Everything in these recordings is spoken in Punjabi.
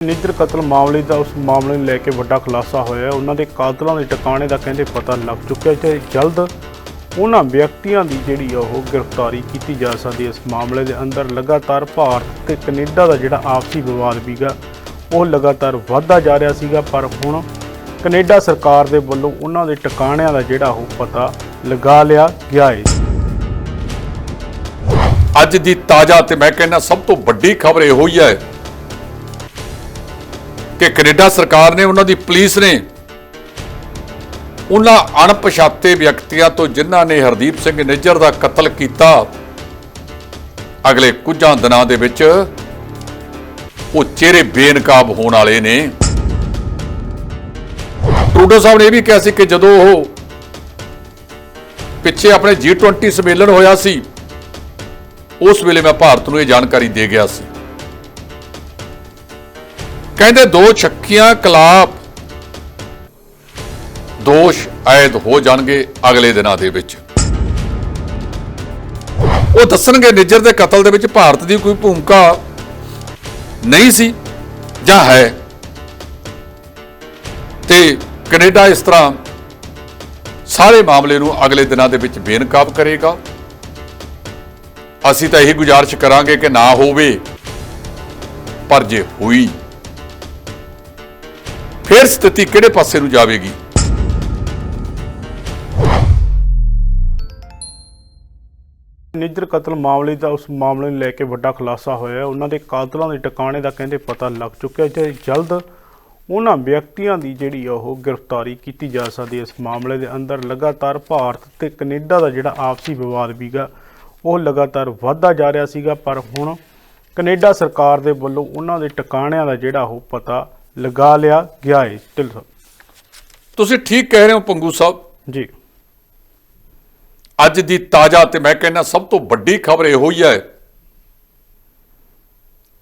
ਨਿੱਜਰ ਕਤਲ ਮਾਮਲੇ ਦਾ ਉਸ ਮਾਮਲੇ ਨੂੰ ਲੈ ਕੇ ਵੱਡਾ ਖੁਲਾਸਾ ਹੋਇਆ ਉਹਨਾਂ ਦੇ ਕਾਤਲਾਂ ਦੇ ਟਿਕਾਣੇ ਦਾ ਕਹਿੰਦੇ ਪਤਾ ਲੱਗ ਚੁੱਕਿਆ ਤੇ ਜਲਦ ਉਹਨਾਂ ਵਿਅਕਤੀਆਂ ਦੀ ਜਿਹੜੀ ਆ ਉਹ ਗ੍ਰਿਫਤਾਰੀ ਕੀਤੀ ਜਾ ਸਕਦੀ ਹੈ। ਇਸ ਮਾਮਲੇ ਦੇ ਅੰਦਰ ਲਗਾਤਾਰ ਭਾਰਤ ਤੇ ਕੈਨੇਡਾ ਦਾ ਜਿਹੜਾ ਆਪਸੀ ਵਿਵਾਦ ਵੀਗਾ ਉਹ ਲਗਾਤਾਰ ਵੱਧਦਾ ਜਾ ਰਿਹਾ ਸੀਗਾ। ਪਰ ਹੁਣ ਕੈਨੇਡਾ ਸਰਕਾਰ ਦੇ ਵੱਲੋਂ ਉਹਨਾਂ ਦੇ ਟਿਕਾਣਿਆਂ ਦਾ ਜਿਹੜਾ ਉਹ ਪਤਾ ਲਗਾ ਲਿਆ ਗਿਆ ਹੈ। ਅੱਜ ਦੀ ਤਾਜ਼ਾ ਤੇ ਮੈਂ ਕਹਿੰਦਾ ਸਭ ਤੋਂ ਵੱਡੀ ਖਬਰ ਇਹ ਹੋਈ ਹੈ ਕਿ ਕੈਨੇਡਾ ਸਰਕਾਰ ਨੇ ਉਹਨਾਂ ਦੀ ਪੁਲਿਸ ਨੇ ਉਹਨਾਂ ਅਣਪਛਾਤੇ ਵਿਅਕਤੀਆਂ ਤੋਂ ਜਿਨ੍ਹਾਂ ਨੇ ਹਰਦੀਪ ਸਿੰਘ ਨਿੱਜਰ ਦਾ ਕਤਲ ਕੀਤਾ, ਅਗਲੇ ਕੁਝਾਂ ਦਿਨਾਂ ਦੇ ਵਿੱਚ ਉਹ ਚਿਹਰੇ ਬੇਨਕਾਬ ਹੋਣ ਵਾਲੇ ਨੇ। ਟਰੂਡੋ ਸਾਹਿਬ ਨੇ ਇਹ ਵੀ ਕਿਹਾ ਸੀ ਕਿ ਜਦੋਂ ਉਹ ਪਿੱਛੇ ਆਪਣੇ G20 ਸੰਮੇਲਨ ਹੋਇਆ ਸੀ, ਉਸ ਵੇਲੇ ਮੈਂ ਭਾਰਤ ਨੂੰ ਇਹ ਜਾਣਕਾਰੀ ਦੇ ਗਿਆ ਸੀ। ਕਹਿੰਦੇ ਦੋ ਛੱਕੀਆਂ ਖਿਲਾਫ ਦੋਸ਼ ਆਇਦ ਹੋ ਜਾਣਗੇ ਅਗਲੇ ਦਿਨਾਂ ਦੇ ਵਿੱਚ। ਉਹ ਦੱਸਣਗੇ ਨਿੱਜਰ ਦੇ ਕਤਲ ਦੇ ਵਿੱਚ ਭਾਰਤ ਦੀ ਕੋਈ ਭੂਮਿਕਾ ਨਹੀਂ ਸੀ ਜਾਂ ਹੈ। ਤੇ ਕੈਨੇਡਾ ਇਸ ਤਰ੍ਹਾਂ ਸਾਰੇ ਮਾਮਲੇ ਨੂੰ ਅਗਲੇ ਦਿਨਾਂ ਦੇ ਵਿੱਚ ਬੇਨਕਾਬ ਕਰੇਗਾ। ਅਸੀਂ ਤਾਂ ਇਹੀ ਗੁਜ਼ਾਰਿਸ਼ ਕਰਾਂਗੇ ਕਿ ਨਾ ਹੋਵੇ, ਪਰ ਜੇ ਹੋਈ ਫਿਰ ਸਥਿਤੀ ਕਿਹੜੇ ਪਾਸੇ ਨੂੰ ਜਾਵੇਗੀ? ਨਿੱਜਰ ਕਤਲ ਮਾਮਲੇ ਦਾ ਉਸ ਮਾਮਲੇ ਨੂੰ ਲੈ ਕੇ ਵੱਡਾ ਖੁਲਾਸਾ ਹੋਇਆ ਉਹਨਾਂ ਦੇ ਕਾਤਲਾਂ ਦੇ ਟਿਕਾਣੇ ਦਾ ਕਹਿੰਦੇ ਪਤਾ ਲੱਗ ਚੁੱਕਿਆ ਤੇ ਜਲਦ ਉਹਨਾਂ ਵਿਅਕਤੀਆਂ ਦੀ ਜਿਹੜੀ ਆ ਉਹ ਗ੍ਰਿਫਤਾਰੀ ਕੀਤੀ ਜਾ ਸਕਦੀ ਹੈ। ਇਸ ਮਾਮਲੇ ਦੇ ਅੰਦਰ ਲਗਾਤਾਰ ਭਾਰਤ ਤੇ ਕੈਨੇਡਾ ਦਾ ਜਿਹੜਾ ਆਪਸੀ ਵਿਵਾਦ ਵੀਗਾ ਉਹ ਲਗਾਤਾਰ ਵੱਧਦਾ ਜਾ ਰਿਹਾ ਸੀਗਾ। ਪਰ ਹੁਣ ਕੈਨੇਡਾ ਸਰਕਾਰ ਦੇ ਵੱਲੋਂ ਉਹਨਾਂ ਦੇ ਟਿਕਾਣਿਆਂ ਦਾ ਜਿਹੜਾ ਉਹ ਪਤਾ ਲਗਾ ਲਿਆ ਗਿਆ ਹੈ ਢਿੱਲੋਂ ਸਾਹਿਬ। ਤੁਸੀਂ ਠੀਕ ਕਹਿ ਰਹੇ ਹੋ ਪੰਗੂ ਸਾਹਿਬ? ਜੀ। ਅੱਜ ਦੀ ਤਾਜ਼ਾ ਤੇ ਮੈਂ ਕਹਿੰਦਾ ਸਭ ਤੋਂ ਵੱਡੀ ਖਬਰ ਇਹ ਹੋਈ ਹੈ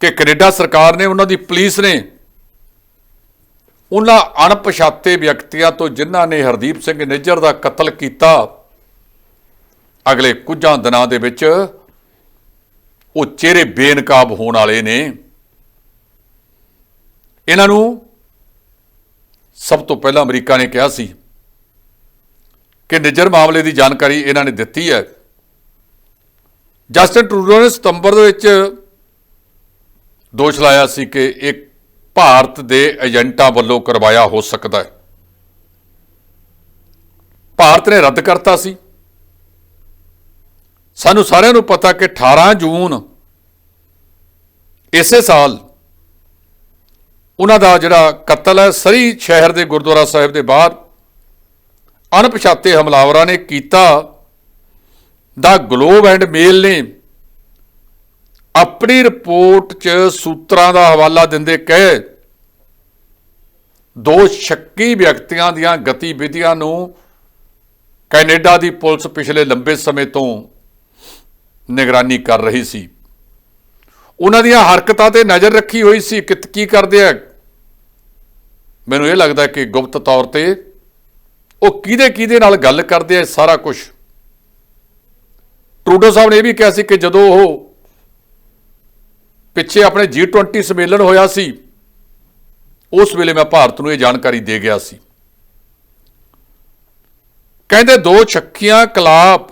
ਕਿ ਕੈਨੇਡਾ ਸਰਕਾਰ ਨੇ ਉਹਨਾਂ ਦੀ ਪੁਲਿਸ ਨੇ ਉਹਨਾਂ ਅਣਪਛਾਤੇ ਵਿਅਕਤੀਆਂ ਤੋਂ ਜਿਨ੍ਹਾਂ ਨੇ ਹਰਦੀਪ ਸਿੰਘ ਨਿੱਜਰ ਦਾ ਕਤਲ ਕੀਤਾ ਅਗਲੇ ਕੁਝਾਂ ਦਿਨਾਂ ਦੇ ਵਿੱਚ ਉਹ ਚਿਹਰੇ ਬੇਨਕਾਬ ਹੋਣ ਵਾਲੇ ਨੇ। ਇਹਨਾਂ ਨੂੰ ਸਭ ਤੋਂ ਪਹਿਲਾਂ ਅਮਰੀਕਾ ਨੇ ਕਿਹਾ ਸੀ ਕਿ ਨਿੱਜਰ ਮਾਮਲੇ ਦੀ ਜਾਣਕਾਰੀ ਇਹਨਾਂ ਨੇ ਦਿੱਤੀ ਹੈ। ਜਸਟਿਨ ਟਰੂਡੋ ਨੇ ਸਤੰਬਰ ਦੇ ਵਿੱਚ ਦੋਸ਼ ਲਾਇਆ ਸੀ ਕਿ ਇਹ ਭਾਰਤ ਦੇ ਏਜੰਟਾਂ ਵੱਲੋਂ ਕਰਵਾਇਆ ਹੋ ਸਕਦਾ ਹੈ। ਭਾਰਤ ਨੇ ਰੱਦ ਕਰਤਾ ਸੀ। ਸਾਨੂੰ ਸਾਰਿਆਂ ਨੂੰ ਪਤਾ ਕਿ 18 ਜੂਨ ਇਸੇ ਸਾਲ ਉਹਨਾਂ ਦਾ ਜਿਹੜਾ ਕਤਲ ਹੈ, ਸਰੀ ਸ਼ਹਿਰ ਦੇ ਗੁਰਦੁਆਰਾ ਸਾਹਿਬ ਦੇ ਬਾਹਰ ਅਣਪਛਾਤੇ ਹਮਲਾਵਰਾਂ ਨੇ ਕੀਤਾ ਦਾ ਗਲੋਬ ਐਂਡ ਮੇਲ ਨੇ ਆਪਣੀ ਰਿਪੋਰਟ 'ਚ ਸੂਤਰਾਂ ਦਾ ਹਵਾਲਾ ਦਿੰਦੇ ਕਹੇ, ਦੋ ਸ਼ੱਕੀ ਵਿਅਕਤੀਆਂ ਦੀਆਂ ਗਤੀਵਿਧੀਆਂ ਨੂੰ ਕੈਨੇਡਾ ਦੀ ਪੁਲਿਸ ਪਿਛਲੇ ਲੰਬੇ ਸਮੇਂ ਤੋਂ ਨਿਗਰਾਨੀ ਕਰ ਰਹੀ ਸੀ। ਉਹਨਾਂ ਦੀਆਂ ਹਰਕਤਾਂ ਤੇ ਨਜ਼ਰ ਰੱਖੀ ਹੋਈ ਸੀ ਕਿ ਕੀ ਕਰਦੇ ਆ? ਮੈਨੂੰ ਇਹ ਲੱਗਦਾ ਕਿ ਗੁਪਤ ਤੌਰ ਤੇ ਉਹ ਕਿਹਦੇ ਕਿਹਦੇ ਨਾਲ ਗੱਲ ਕਰਦੇ ਆ ਸਾਰਾ ਕੁਝ ਟਰੂਡੋ ਸਾਹਿਬ ਨੇ ਇਹ ਵੀ ਕਿਹਾ ਸੀ ਕਿ ਜਦੋਂ ਉਹ ਪਿੱਛੇ ਆਪਣੇ G20 ਸੰਮੇਲਨ ਹੋਇਆ ਸੀ, ਉਸ ਵੇਲੇ ਮੈਂ ਭਾਰਤ ਨੂੰ ਇਹ ਜਾਣਕਾਰੀ ਦੇ ਗਿਆ ਸੀ। ਕਹਿੰਦੇ ਦੋ ਛੱਕੀਆਂ ਖਿਲਾਫ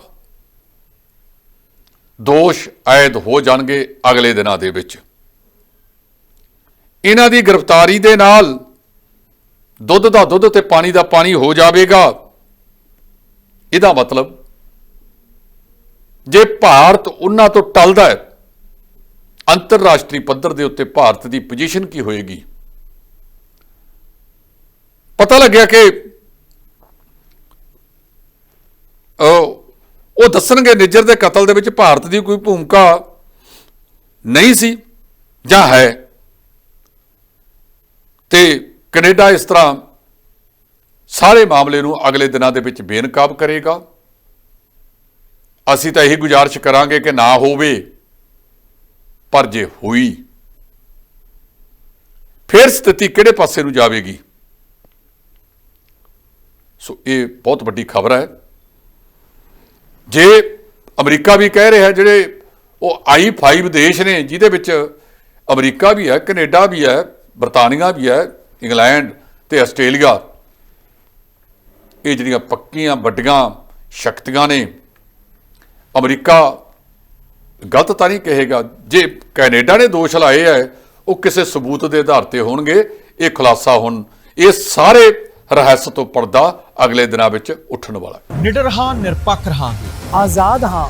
ਦੋਸ਼ ਆਇਦ ਹੋ ਜਾਣਗੇ ਅਗਲੇ ਦਿਨਾਂ ਦੇ ਵਿੱਚ। ਇਹਨਾਂ ਦੀ ਗ੍ਰਿਫਤਾਰੀ ਦੇ ਨਾਲ ਦੁੱਧ ਦਾ ਦੁੱਧ ਤੇ ਪਾਣੀ ਦਾ ਪਾਣੀ ਹੋ ਜਾਵੇਗਾ। ਇਹਦਾ ਮਤਲਬ, ਜੇ ਭਾਰਤ ਉਹਨਾਂ ਤੋਂ ਟਲਦਾ ਹੈ, ਅੰਤਰਰਾਸ਼ਟਰੀ ਪੱਧਰ ਦੇ ਉੱਤੇ ਭਾਰਤ ਦੀ ਪੋਜੀਸ਼ਨ ਕੀ ਹੋਏਗੀ? ਪਤਾ ਲੱਗਿਆ ਕਿ ਉਹ ਦੱਸਣਗੇ ਨਿੱਜਰ ਦੇ ਕਤਲ ਦੇ ਵਿੱਚ ਭਾਰਤ ਦੀ ਕੋਈ ਭੂਮਿਕਾ ਨਹੀਂ ਸੀ ਜਾਂ ਹੈ। ਤੇ ਕੈਨੇਡਾ ਇਸ ਤਰ੍ਹਾਂ ਸਾਰੇ ਮਾਮਲੇ ਨੂੰ ਅਗਲੇ ਦਿਨਾਂ ਦੇ ਵਿੱਚ ਬੇਨਕਾਬ ਕਰੇਗਾ। ਅਸੀਂ ਤਾਂ ਇਹੀ ਗੁਜ਼ਾਰਿਸ਼ ਕਰਾਂਗੇ ਕਿ ਨਾ ਹੋਵੇ, ਪਰ ਜੇ ਹੋਈ, ਫਿਰ ਸਥਿਤੀ ਕਿਹੜੇ ਪਾਸੇ ਨੂੰ ਜਾਵੇਗੀ? ਸੋ ਇਹ ਬਹੁਤ ਵੱਡੀ ਖਬਰ ਹੈ। ਜੇ ਅਮਰੀਕਾ ਵੀ ਕਹਿ ਰਿਹਾ ਜਿਹੜੇ ਉਹ ਆਈ 5 ਦੇਸ਼ ਨੇ, ਜਿਹਦੇ ਵਿੱਚ ਅਮਰੀਕਾ ਵੀ ਹੈ, ਕੈਨੇਡਾ ਵੀ ਹੈ, ਬਰਤਾਨੀਆ ਵੀ ਹੈ ਇੰਗਲੈਂਡ ਤੇ ਆਸਟ੍ਰੇਲੀਆ। ਇਹ ਜਿਹੜੀਆਂ ਪੱਕੀਆਂ, ਵੱਡੀਆਂ ਸ਼ਕਤੀਆਂ ਨੇ, ਅਮਰੀਕਾ ਗਲਤ ਤਾਂ ਨਹੀਂ ਕਹੇਗਾ। ਜੇ ਕੈਨੇਡਾ ਨੇ ਦੋਸ਼ ਲਾਏ ਹੈ, ਉਹ ਕਿਸੇ ਸਬੂਤ ਦੇ ਆਧਾਰ ਤੇ ਹੋਣਗੇ, ਇਹ ਖੁਲਾਸਾ ਹੁਣ ਇਹ ਸਾਰੇ ਰਹੱਸ ਤੋਂ ਪਰਦਾ ਅਗਲੇ ਦਿਨਾਂ ਵਿੱਚ ਉੱਠਣ ਵਾਲਾ ਨਿਡਰ ਹਾਂ, ਨਿਰਪੱਖ ਰਹਾਂਗੇ। ਆਜ਼ਾਦ ਹਾਂ।